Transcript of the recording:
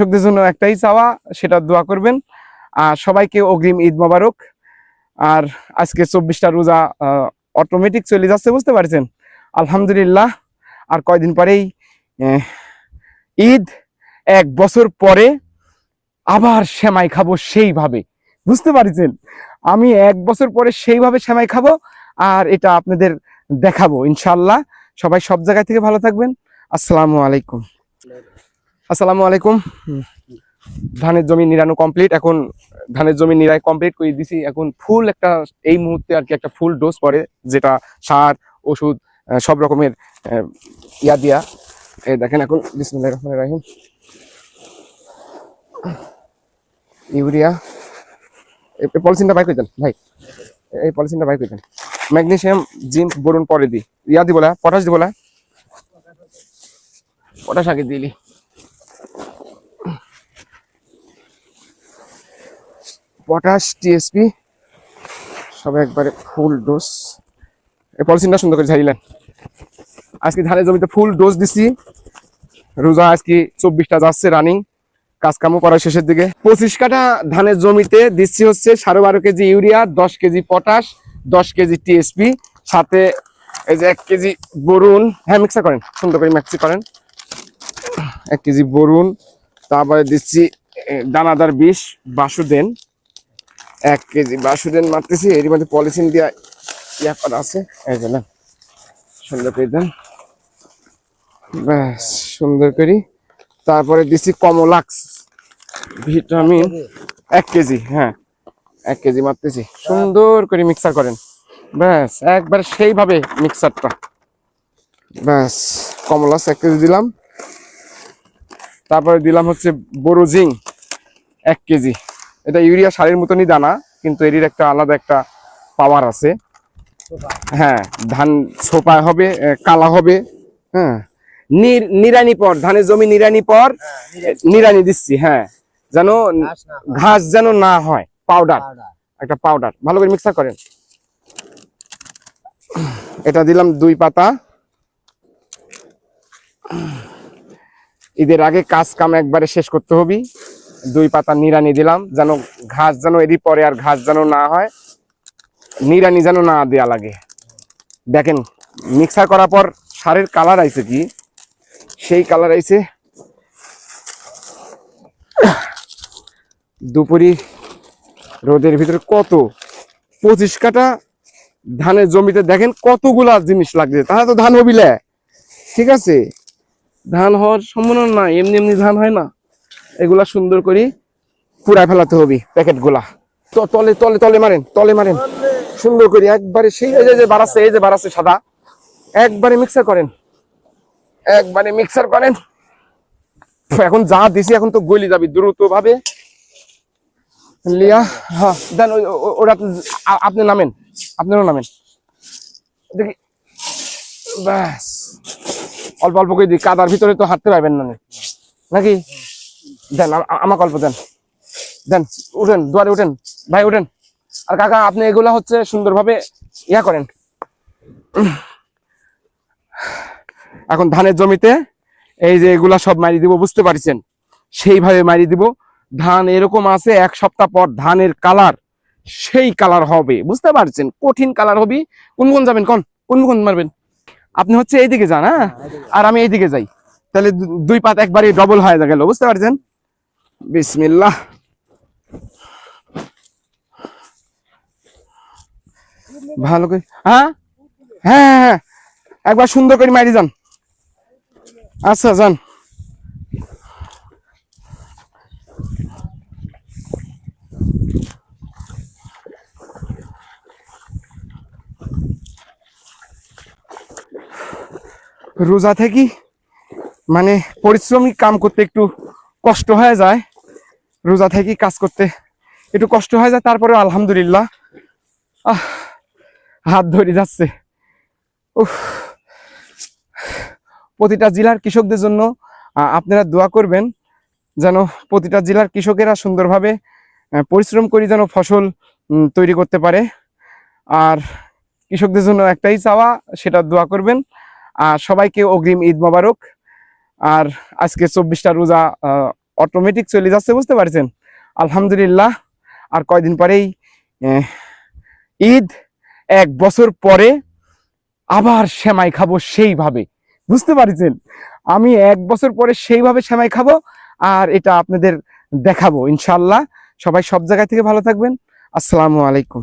কৃষকদের জন্য একটাই চাওয়া, সেটা দোয়া করবেন। আর সবাইকে অগ্রিম ঈদ মোবারক। আর আজকে চব্বিশটা রোজা অটোমেটিক চলে যাচ্ছে, বুঝতে পারছেন? আলহামদুলিল্লাহ। আর কয়দিন পরেই ঈদ, এক বছর পরে আবার সেমাই খাব সেইভাবে। বুঝতে পারছেন? আমি এক বছর পরে সেইভাবে সেমাই খাব, আর এটা আপনাদের দেখাবো ইনশাল্লাহ সবাই সব জায়গা থেকে ভালো থাকবেন। আসসালামু আলাইকুম। আসসালামু আলাইকুম। ধানের জমি নিরানো কমপ্লিট এখন ধানের জমি নিরাই কমপ্লিট করে দিছি। এখন ফুল একটা এই মুহূর্তে আর কি একটা ফুল ডোজ পরে যেটা সার ওষুধ সব রকমের ইয়া দিয়া। এই দেখেন এখন বিসমুল্লাহ রহমান রাহিম। ইউরিয়া। এই পলিসিনটা বাইক দেন ভাই। এই পলিসিনটা বাইক করে দেন। ম্যাগনেসিয়াম জিঙ্ক বোরন পরে দি। ইয়া দিব না পটাশ দিব না? পটাশ আগে দিলি। পটাশ টিএসপি, সব একবারে ফুল ডোজ এই পলিসিনটা সুন্দর করে ঝাড়িলেন। আজকে ধানের জমিতে ফুল ডোজ দিছি। রোজা আজকে চব্বিশটা যাচ্ছে রানিং কাজ কামও করা শেষের দিকে। পঁচিশ কাঠা ধানের জমিতে দিচ্ছি হচ্ছে সাড়ে বারো কেজি ইউরিয়া, দশ কেজি পটাশ, দশ কেজি টিএসপি, সাথে এই যে এক কেজি বরুন হ্যাঁ মিক্সার করেন, সুন্দর করে মিক্সি করেন। এক কেজি বরুন তারপরে দিচ্ছি দানাদার বিষ, বাসুদেন। এক কেজি বাসুদেন মারতেছি এর মধ্যে পলিথিন দিয়ে ইয়া করা আছে। এই যে নেন। সুন্দর করে দেন। ব্যাস, সুন্দর করি। তারপরে দিচ্ছি কমলাক্স ভিটামিন। এক কেজি হ্যাঁ এক কেজি মারতেছি। সুন্দর করে মিক্সার করেন। ব্যাস, একবার সেইভাবে মিক্সারটা। ব্যাস, কমলাক্স এক কেজি দিলাম। তারপরে দিলাম হচ্ছে বোরোজিং এক কেজি। এটা ইউরিয়া সারের মতনই দানা কিন্তু এর একটা আলাদা একটা পাওয়ার আছে। হ্যাঁ ধান ছোপা হবে কালা হবে হ্যাঁ। নির নিরানি পর ধানের জমি নিরানি পর নিরানি দিচ্ছি হ্যাঁ। যেন ঘাস যেন না হয় পাউডার একটা পাউডার ভালো করে মিক্সার করেন। এটা দিলাম দুই পাতা। ঈদের আগে কাজ কাম একবারে শেষ করতে হবে। দুই পাতা নিরানি দিলাম, যেন ঘাস যেন এরই পরে আর ঘাস যেন না হয়। নিরানি যেন না দেয়া লাগে। দেখেন মিক্সার করার পর সারের কালার আইছে কি? সেই কালার আইছে দুপুরি রোদের ভিতরে কত পঁচিশ কাটা ধানের জমিতে দেখেন কতগুলা জিনিস লাগছে। তাহলে তো ধান হবিলে। ঠিক আছে? ধান হওয়ার সম্ভাবনা না এমনি এমনি ধান হয় না। এগুলা সুন্দর করে পুরাই ফেলাতে হবে প্যাকেটগুলা তো তলে তলে তলে মারেন তলে মারেন। সুন্দর করে, একবারে সেই যে- বাড়াচ্ছে এই যে বাড়াচ্ছে সাদা। একবারে মিক্সার করেন। একবারে মিক্সার করেন। এখন যা দিছি, এখন তো গলি যাবি দ্রুত ভাবে লিয়া হ্যাঁ দেন ওরা আপনি নামেন। আপনারও নামেন। দেখি। ব্যাস। অল্প অল্প করে দিই, কাদার ভিতরে তো হাঁটতে পারবেন না। নাকি? দেন আ- আ- আমাকে অল্প দেন। দেন উঠেন দুয়ারে উঠেন। ভাই উঠেন। আর কাকা আপনি এগুলা হচ্ছে সুন্দরভাবে ইয়া করেন। এখন ধানের জমিতে এই যে এগুলা সব মারি দিব বুঝতে পারছেন? সেইভাবে মারি দিব। ধান এরকম আছে এক সপ্তাহ পর ধানের কালার সেই কালার হবে। বুঝতে পারছেন? কঠিন কালার হবে। কোন কোন যাবেন কোন? কোন কোন মারবেন? আপনি হচ্ছে এইদিকে যান হ্যাঁ? আর আমি এইদিকে যাই। তাহলে দুই পাত একবারে ডবল হয়ে গেল বুঝতে পারছেন? বিসমিল্লাহ। ভালো করে হ্যাঁ? হ্যাঁ হ্যাঁ, হ্যাঁ। একবার সুন্দর করে মারি যান। আচ্ছা যান। রোজা থেকে মানে পরিশ্রমিক কাম করতে একটু কষ্ট হয়ে যায়, রোজা থেকে কাজ করতে একটু কষ্ট হয়ে যায় তারপরে আলহামদুলিল্লাহ, আহ, হাত ধরে যাচ্ছে। প্রতিটা জেলার কৃষকদের জন্য আপনারা দোয়া করবেন যেন প্রতিটা জেলার কৃষকেরা সুন্দরভাবে পরিশ্রম করে যেন ফসল তৈরি করতে পারে। আর কৃষকদের জন্য একটাই চাওয়া, সেটা দোয়া করবেন। আর সবাইকে অগ্রিম ঈদ মোবারক। আর আজকে চব্বিশটা রোজা অটোমেটিক চলে যাচ্ছে, বুঝতে পারছেন? আলহামদুলিল্লাহ। আর কয়দিন পরেই ঈদ, এক বছর পরে আবার সেমাই খাব সেইভাবে, বুঝতে পারছেন? আমি এক বছর পরে সেইভাবে সেমাই খাব, আর এটা আপনাদের দেখাবো ইনশাল্লাহ সবাই সব জায়গা থেকে ভালো থাকবেন। আসসালামু আলাইকুম।